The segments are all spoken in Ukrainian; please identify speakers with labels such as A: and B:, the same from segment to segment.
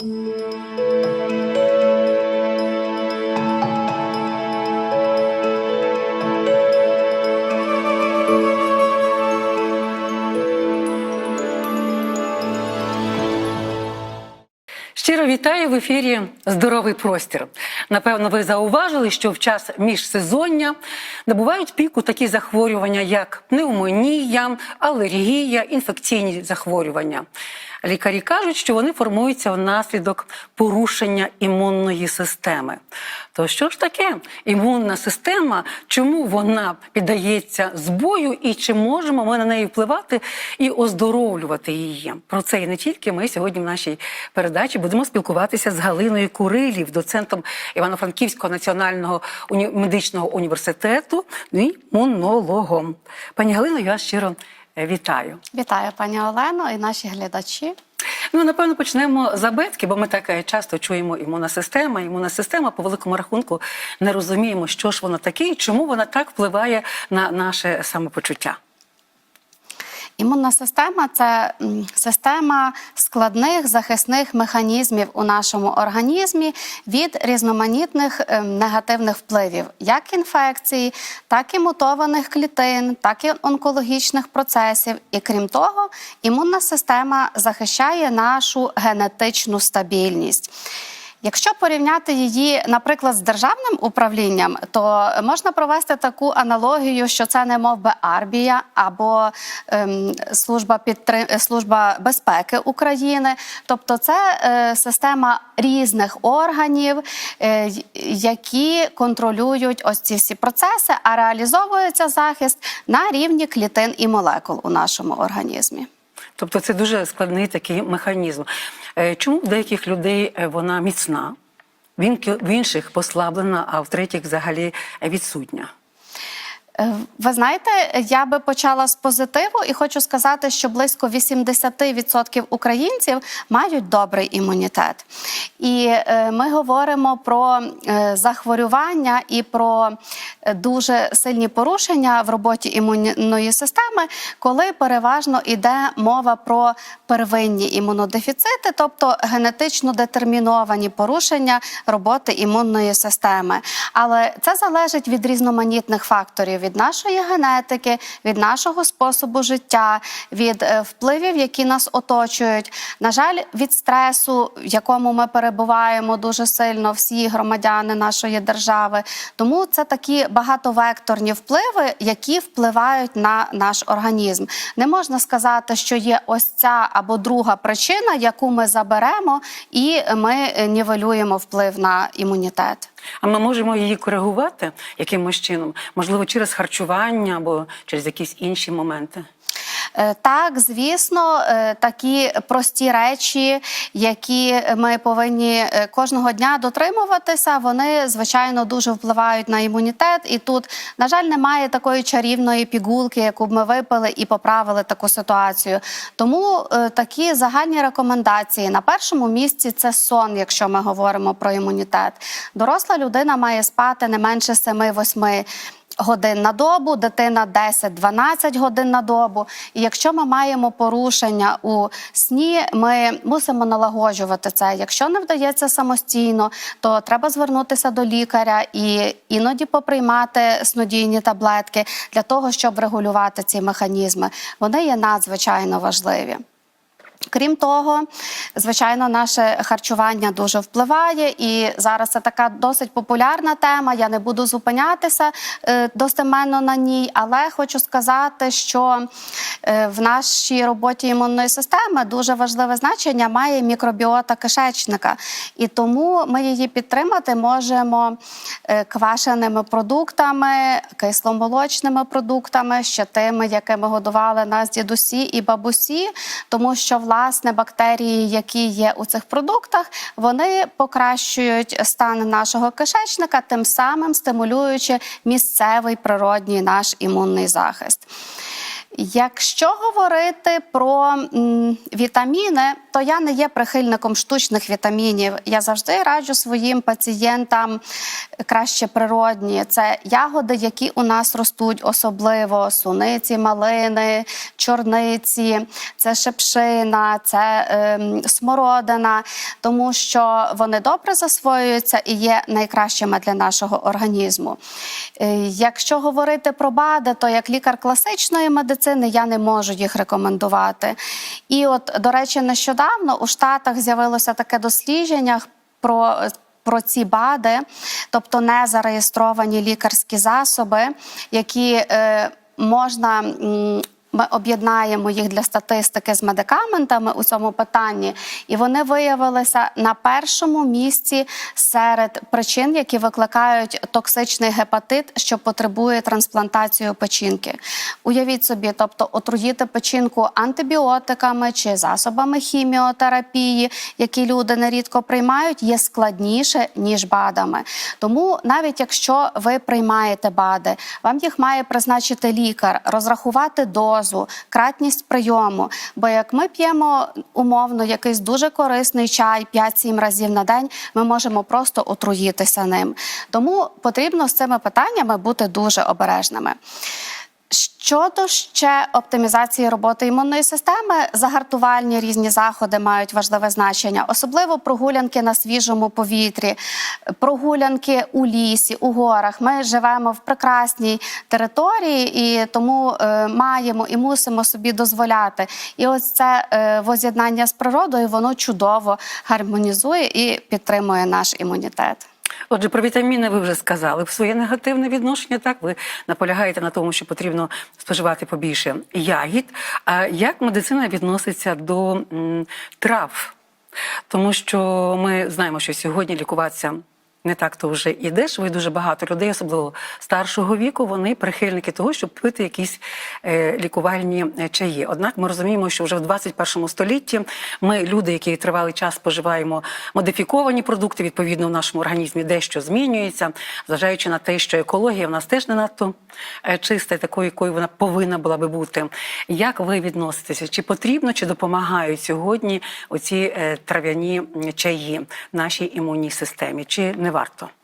A: Щиро вітаю в ефірі Здоровий простір. Напевно, ви зауважили, що в час міжсезоння набувають піку такі захворювання, як пневмонія, алергія, інфекційні захворювання. Лікарі кажуть, що вони формуються внаслідок порушення імунної системи. То що ж таке імунна система? Чому вона піддається збою і чи можемо ми на неї впливати і оздоровлювати її? Про це і не тільки ми сьогодні в нашій передачі будемо спілкуватися з Галиною Курилів, доцентом Івано-Франківського національного медичного університету, і імунологом. Пані Галино, я щиро вітаю.
B: Вітаю, пані Олено, і наші глядачі.
A: Ну, напевно, почнемо з абетки, бо ми так е, часто чуємо імунна система. Імунна система, по великому рахунку, не розуміємо, що ж вона таке і чому вона так впливає на наше самопочуття.
B: Імунна система це система складних захисних механізмів у нашому організмі від різноманітних ем, негативних впливів, як інфекцій, так і мутованих клітин, так і онкологічних процесів. І крім того, імунна система захищає нашу генетичну стабільність. Якщо порівняти її, наприклад, з державним управлінням, то можна провести таку аналогію, що це не мов би армія або ем, служба підтрим... служба безпеки України. Тобто, це е, система різних органів, е, які контролюють ось ці всі процеси, а реалізовується захист на рівні клітин і молекул у нашому організмі.
A: Тобто це дуже складний такий механізм. Е, Чому в деяких людей е, вона міцна, в інших послаблена, а в третіх взагалі відсутня?
B: Е, Ви знаєте, я би почала з позитиву і хочу сказати, що близько 80% українців мають добрий імунітет. І е, ми говоримо про е, захворювання і про дуже сильні порушення в роботі імунної системи, коли переважно йде мова про первинні імунодефіцити, тобто генетично детерміновані порушення роботи імунної системи. Але це залежить від різноманітних факторів: від нашої генетики, від нашого способу життя, від е, впливів, які нас оточують. На жаль, від стресу, в якому ми перебуваємо дуже сильно, всі громадяни нашої держави. Тому це такі багатовекторні впливи, які впливають на наш організм. Не можна сказати, що є ось ця або друга причина, яку ми заберемо, і ми е, нівелюємо вплив на імунітет.
A: А ми можемо її коригувати якимось чином, можливо, через харчування або через якісь інші моменти.
B: Е, Так, звісно, е, такі прості речі, які ми повинні е, кожного дня дотримуватися, вони звичайно дуже впливають на імунітет. І тут, на жаль, немає такої чарівної пігулки, яку б ми випили і поправили таку ситуацію. Тому такі загальні рекомендації на першому місці це сон, якщо ми говоримо про імунітет. Доросла людина має спати не менше 7-8 годин на добу, дитина 10-12 годин на добу. І якщо ми маємо порушення у сні, ми мусимо налагоджувати це. Якщо не вдається самостійно, то треба звернутися до лікаря і іноді поприймати снодійні таблетки для того, щоб регулювати ці механізми. Вони є надзвичайно важливі. Крім того, звичайно, наше харчування дуже впливає, і зараз це така досить популярна тема. Я не буду зупинятися е, достеменно на ній, але хочу сказати, що е, в нашій роботі імунної системи дуже важливе значення має мікробіота кишечника, і тому ми її підтримати можемо е, квашеними продуктами, кисломолочними продуктами, ще тими, якими годували нас дідусі і бабусі, тому що власне бактерії, які є у цих продуктах, вони покращують стан нашого кишечника, тим самим стимулюючи місцевий природній наш імунний захист. Якщо говорити про м, вітаміни, то я не є прихильником штучних вітамінів. Я завжди раджу своїм пацієнтам краще природні. Це ягоди, які у нас ростуть, особливо суниці, малини, чорниці, це шепшина, це ем, смородина, тому що вони добре засвоюються і є найкращими для нашого організму. Е, Якщо говорити про БАДи, то як лікар класичної медицини я не можу їх рекомендувати. І от, до речі, нещодавно у Штатах з'явилося таке дослідження про. Про ці БАДи, тобто не зареєстровані лікарські засоби, які е, можна. Ми об'єднаємо їх для статистики з медикаментами у цьому питанні, і вони виявилися на першому місці серед причин, які викликають токсичний гепатит, що потребує трансплантацію печінки. Уявіть собі, тобто отруїти печінку антибіотиками чи засобами хіміотерапії, які люди нерідко приймають, є складніше ніж БАДами. Тому навіть якщо ви приймаєте БАДи, вам їх має призначити лікар, розрахувати дозу, кратність прийому. Бо як ми п'ємо умовно якийсь дуже корисний чай 5-7 разів на день, ми можемо просто отруїтися ним. Тому потрібно з цими питаннями бути дуже обережними. Щодо ще оптимізації роботи імунної системи, загартувальні різні заходи мають важливе значення, особливо прогулянки на свіжому повітрі, прогулянки у лісі, у горах. Ми живемо в прекрасній території і тому е, маємо і мусимо собі дозволяти. І ось це е, воз'єднання з природою, воно чудово гармонізує і підтримує наш імунітет.
A: Отже, про вітаміни ви вже сказали. В своє негативне відношення, так ви наполягаєте на тому, що потрібно споживати побільше ягід. А як медицина відноситься до м, трав? Тому що ми знаємо, що сьогодні лікуватися. Не так то вже і дешево, і дуже багато людей, особливо старшого віку, вони прихильники того, щоб пити якісь е, лікувальні е, чаї. Однак ми розуміємо, що вже в 21 столітті ми, люди, які тривалий час споживаємо модифіковані продукти, відповідно в нашому організмі дещо змінюється, зважаючи на те, що екологія в нас теж не надто е, чиста, такою, якою вона повинна була би бути. Як ви відноситеся? Чи потрібно, чи допомагають сьогодні оці трав'яні чаї нашій імунній системі? Чи не варто?
B: Ви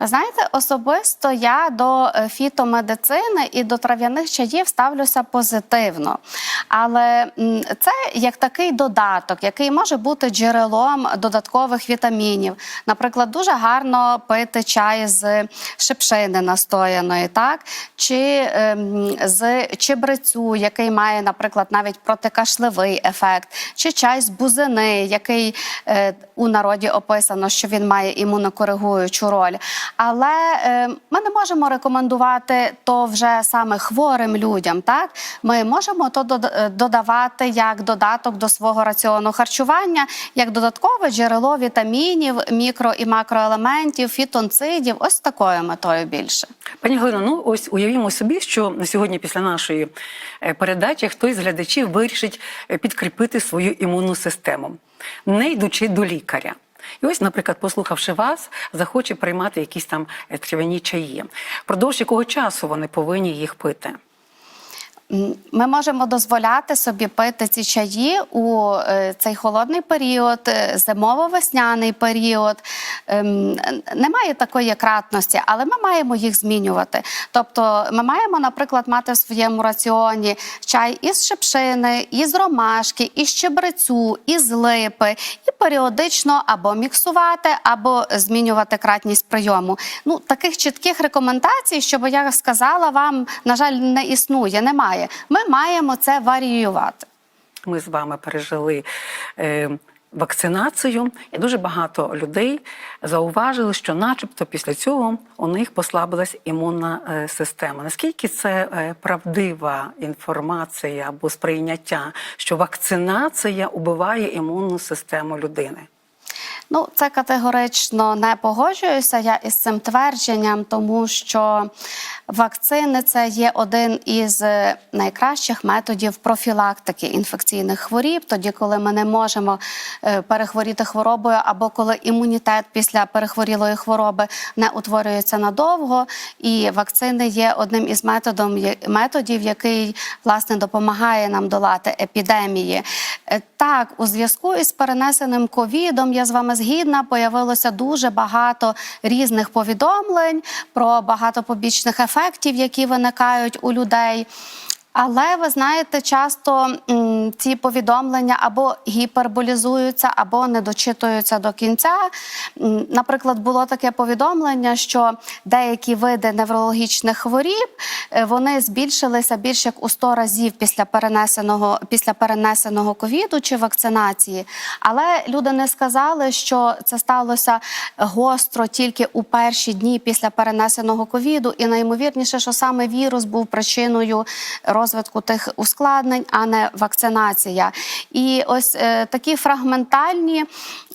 B: Знаєте, особисто я до е, фітомедицини і до трав'яних чаїв ставлюся позитивно. Але це як такий додаток, який може бути джерелом додаткових вітамінів. Наприклад, дуже гарно пити чай з шипшини настояної, так? чи ем, з чебрецю, який має, наприклад, навіть протикашлевий ефект, чи чай з бузини, який е, у народі описано, що він має імунокоригуючу роль. Але е, ми не можемо рекомендувати то вже саме хворим людям. Так ми можемо то е, додавати як додаток до свого раціону харчування, як додаткове джерело вітамінів, мікро і макроелементів, фітонцидів. Ось такою метою більше.
A: Пані Галино, ну ось уявімо собі, що на сьогодні, після нашої е, передачі, хтось з глядачів вирішить підкріпити свою імунну систему, не йдучи до лікаря. І ось, наприклад, послухавши вас, захоче приймати якісь там е, трав'яні чаї. Продовж якого часу вони повинні їх пити?
B: Ми можемо дозволяти собі пити ці чаї у е, цей холодний період, е, зимово-весняний період. Ем, Немає такої кратності, але ми маємо їх змінювати. Тобто, ми маємо, наприклад, мати в своєму раціоні чай із шипшини, із ромашки, із чебрецю, із липи, і періодично або міксувати, або змінювати кратність прийому. Ну таких чітких рекомендацій, щоб я сказала вам, на жаль, не існує, немає. Ми маємо це варіювати.
A: Ми з вами пережили е, вакцинацію, і дуже багато людей зауважили, що, начебто, після цього у них послабилась імунна е, система. Наскільки це е, правдива інформація або сприйняття, що вакцинація убиває імунну систему людини?
B: Ну, це категорично не погоджуюся я із цим твердженням, тому що вакцини це є один із е, найкращих методів профілактики інфекційних хворіб, тоді, коли ми не можемо е, перехворіти хворобою, або коли імунітет після перехворілої хвороби не утворюється надовго. І вакцини є одним із методом, методів, який власне допомагає нам долати епідемії. Е, Так, у зв'язку із перенесеним ковідом, я з вами згідна, появилося дуже багато різних повідомлень про багато побічних ефектів, які виникають у людей. Але ви знаєте, часто м, ці повідомлення або гіперболізуються, або не дочитуються до кінця. Наприклад, було таке повідомлення, що деякі види неврологічних хворіб е, вони збільшилися більше як у 100 разів після перенесеного після перенесеного ковіду чи вакцинації. Але люди не сказали, що це сталося гостро тільки у перші дні після перенесеного ковіду, і наймовірніше, що саме вірус був причиною розвитку тих ускладнень, а не вакцинація. І ось е, такі фрагментальні,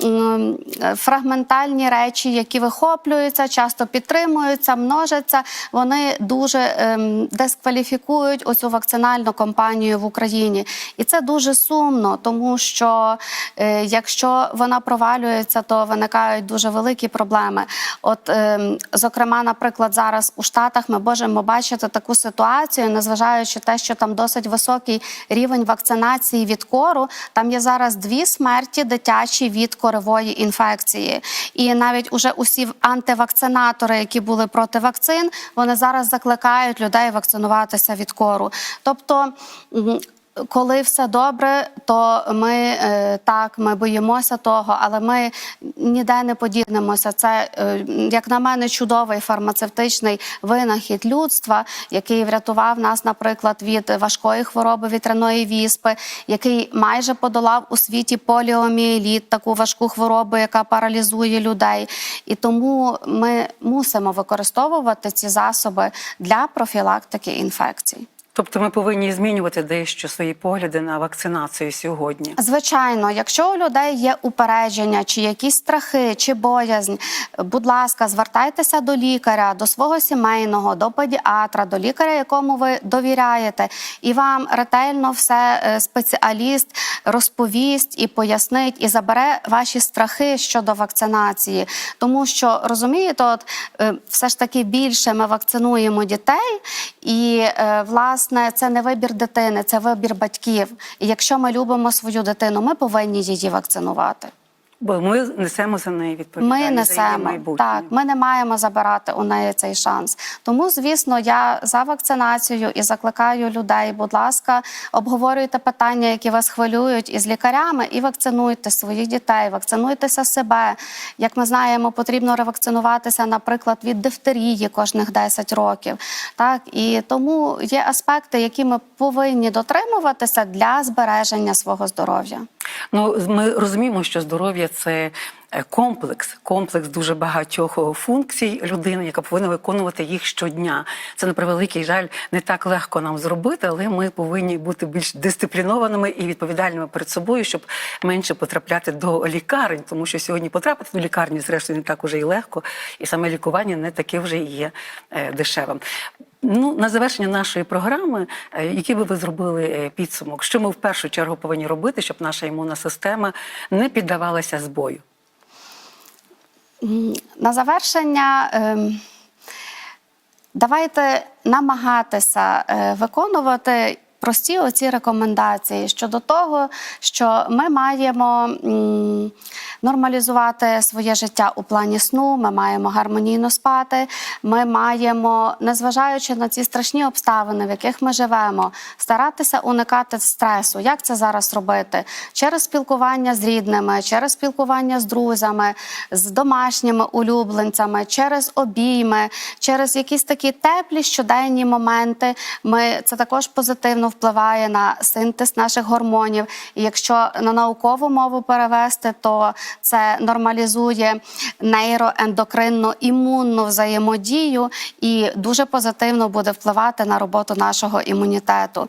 B: е, фрагментальні речі, які вихоплюються, часто підтримуються, множаться, вони дуже ем, дискваліфікують оцю вакцинальну кампанію в Україні. І це дуже сумно, тому що е, якщо вона провалюється, то виникають дуже великі проблеми. От, ем, зокрема, наприклад, зараз у Штатах ми можемо бачити таку ситуацію, незважаючи те, що там досить високий рівень вакцинації від кору, там є зараз дві смерті дитячі від корової інфекції. І навіть уже усі антивакцинатори, які були проти вакцин, вони зараз закликають людей вакцинуватися від кору. Тобто. Коли все добре, то ми е, так ми боїмося того, але ми ніде не подінемося. Це, е, як на мене, чудовий фармацевтичний винахід людства, який врятував нас, наприклад, від важкої хвороби вітряної віспи, який майже подолав у світі поліоміеліт, таку важку хворобу, яка паралізує людей. І тому ми мусимо використовувати ці засоби для профілактики інфекцій.
A: Тобто ми повинні змінювати дещо свої погляди на вакцинацію сьогодні.
B: Звичайно, якщо у людей є упередження, чи якісь страхи, чи боязнь, будь ласка, звертайтеся до лікаря, до свого сімейного, до педіатра, до лікаря, якому ви довіряєте, і вам ретельно все е, спеціаліст розповість і пояснить, і забере ваші страхи щодо вакцинації. Тому що розумієте, от е, все ж таки більше ми вакцинуємо дітей, і е, власне це не вибір дитини, це вибір батьків. І якщо ми любимо свою дитину, ми повинні її вакцинувати.
A: Бо ми несемо за неї відповідальність.
B: Ми
A: за
B: несемо
A: майбутнє.
B: так. Ми не маємо забирати у неї цей шанс. Тому, звісно, я за вакцинацію і закликаю людей. Будь ласка, обговорюйте питання, які вас хвилюють, із лікарями, і вакцинуйте своїх дітей, вакцинуйтеся себе. Як ми знаємо, потрібно ревакцинуватися, наприклад, від дифтерії кожних 10 років. Так і тому є аспекти, які ми повинні дотримуватися для збереження свого здоров'я.
A: Ну, ми розуміємо, що здоров'я це е, комплекс, комплекс дуже багатьох функцій людини, яка повинна виконувати їх щодня. Це на превеликий жаль не так легко нам зробити, але ми повинні бути більш дисциплінованими і відповідальними перед собою, щоб менше потрапляти до лікарень, тому що сьогодні потрапити до лікарні, зрештою, не так уже і легко, і саме лікування не таке вже є е, дешевим. Ну, на завершення нашої програми, які би ви зробили е, підсумок, що ми в першу чергу повинні робити, щоб наша імунна система не піддавалася збою?
B: На завершення. ем, Давайте намагатися е, виконувати прості оці рекомендації щодо того, що ми маємо нормалізувати своє життя у плані сну, ми маємо гармонійно спати, ми маємо, незважаючи на ці страшні обставини, в яких ми живемо, старатися уникати стресу. Як це зараз робити? Через спілкування з рідними, через спілкування з друзями, з домашніми улюбленцями, через обійми, через якісь такі теплі щоденні моменти. Ми це також позитивно впливає на синтез наших гормонів. І якщо на наукову мову перевести, то це нормалізує нейроендокринну імунну взаємодію і дуже позитивно буде впливати на роботу нашого імунітету.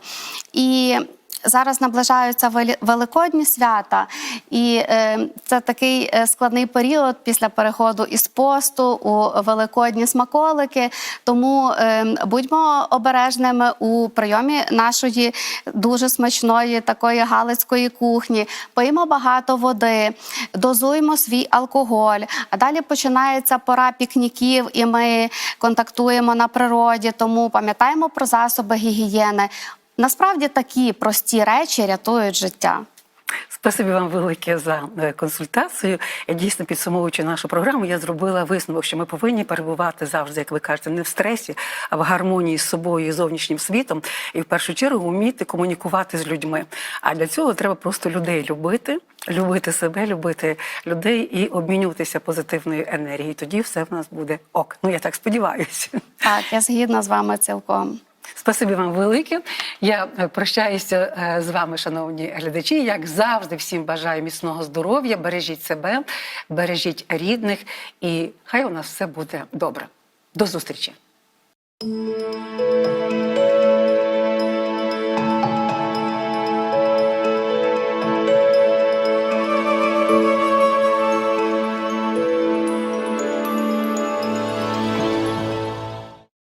B: І зараз наближаються великодні свята, і е, це такий е, складний період після переходу із посту у великодні смаколики. Тому е, будьмо обережними у прийомі нашої дуже смачної такої галицької кухні. Пиймо багато води, дозуємо свій алкоголь. А далі починається пора пікніків, і ми контактуємо на природі. Тому пам'ятаємо про засоби гігієни. Насправді такі прості речі рятують життя.
A: Спасибі вам велике за е, консультацію. Дійсно підсумовуючи нашу програму, я зробила висновок, що ми повинні перебувати завжди, як ви кажете, не в стресі, а в гармонії з собою і зовнішнім світом, і в першу чергу вміти комунікувати з людьми. А для цього треба просто людей любити, любити себе, любити людей і обмінюватися позитивною енергією. Тоді все в нас буде ок. Ну я так сподіваюся.
B: Так, я згідна з вами цілком.
A: Спасибі вам велике. Я е, прощаюся е, з вами, шановні глядачі. Як завжди, всім бажаю міцного здоров'я. Бережіть себе, бережіть рідних, і хай у нас все буде добре. До зустрічі.